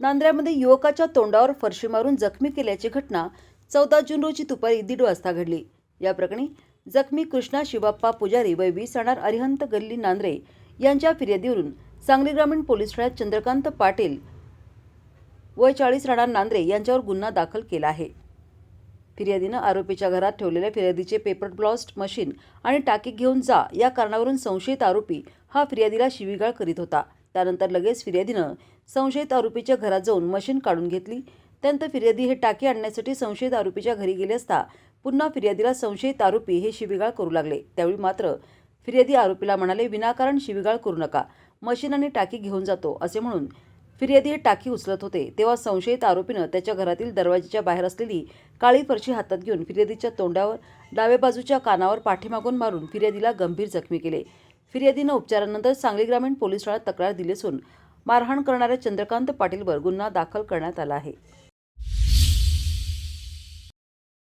नांद्र्यामध्ये युवकाच्या तोंडावर फरशी मारून जखमी केल्याची घटना चौदा जून रोजी दुपारी दीड वाजता घडली. या प्रकरणी जखमी कृष्णा शिवाप्पा पुजारी वय वीस राहणार अरिहंत गल्ली नांद्रे यांच्या फिर्यादीवरून सांगली ग्रामीण पोलीस ठाण्यात चंद्रकांत पाटील वय चाळीस राहणार नांद्रे यांच्यावर गुन्हा दाखल केला आहे. फिर्यादीनं आरोपीच्या घरात ठेवलेल्या फिर्यादीचे पेपर ब्लॉस्ट मशीन आणि टाकी घेऊन जा या कारणावरून संशयित आरोपी हा फिर्यादीला शिवीगाळ करीत होता. त्यानंतर लगेच फिर्यादीनं संशयित आरोपीच्या घरात जाऊन मशीन काढून घेतली. त्यानंतर फिर्यादी हे टाकी आणण्यासाठी संशयित आरोपीच्या घरी गेले असता पुन्हा फिर्यादीला संशयित आरोपी हे शिवीगाळ करू लागले. त्यावेळी मात्र फिर्यादी आरोपीला म्हणाले विनाकारण शिवीगाळ करू नका. मशीन आणि टाकी घेऊन जातो असे म्हणून फिर्यादी हे टाकी उचलत होते. तेव्हा संशयित आरोपीनं त्याच्या घरातील दरवाजेच्या बाहेर असलेली काळी फरशी हातात घेऊन फिर्यादीच्या तोंडावर डाव्या बाजूच्या कानावर पाठीमागून मारून फिर्यादीला गंभीर जखमी केले. फिर्यादीनं उपचारानंतर सांगली ग्रामीण पोलीस ठाण्यात तक्रार दिली असून मारहाण करणाऱ्या चंद्रकांत पाटीलवर गुन्हा दाखल करण्यात आला आहे.